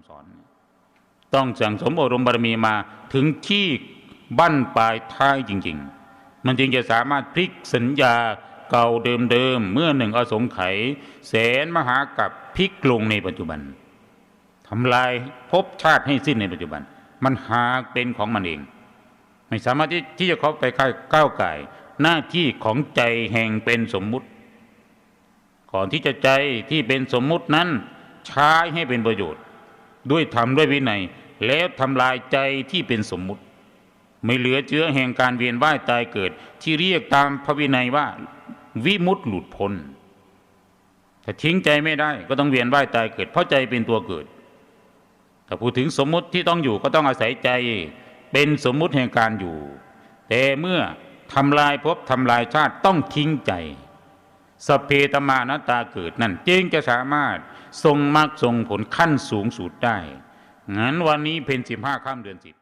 ำสอน ต้องสั่งสมอบรมบารมีมาถึงที่บั้นปลายท้ายจริง ๆ มันจึงจะสามารถพลิกสัญญาเก่าเดิมๆเมื่อหนึ่งอสงไขยแสนมหากับพลิกลงในปัจจุบันทำลายภพชาติให้สิ้นในปัจจุบัน มันหากเป็นของมันเอง ไม่สามารถที่ที่จะเข้าไปก้าวไก่หน้าที่ของใจแห่งเป็นสมมุติ ก่อนที่จะใจที่เป็นสมมุตินั้นใช้ให้เป็นประโยชน์ ด้วยธรรมด้วยวินัย แล้วทำลายใจที่เป็นสมมุติ ไม่เหลือเชื้อแห่งการเวียนว่ายตายเกิด ที่เรียกตามพระวินัยว่า วิมุตติหลุดพ้นถ้าทิ้งใจไม่ได้ก็ต้องเวียนว่ายตายเกิด เพราะใจเป็นตัวเกิดถ้าพูดถึงสมมุติที่ต้องอยู่ก็ต้องอาศัยใจเป็นสมมุติแห่งการอยู่ แต่เมื่อทำลายภพทำลายชาติต้องทิ้งใจ สเพตมานาตาเกิดนั่นจึงจะสามารถทรงมรรคทรงผลขั้นสูงสุดได้ งั้นวันนี้เป็นสิบห้าข้ามเดือนสิบ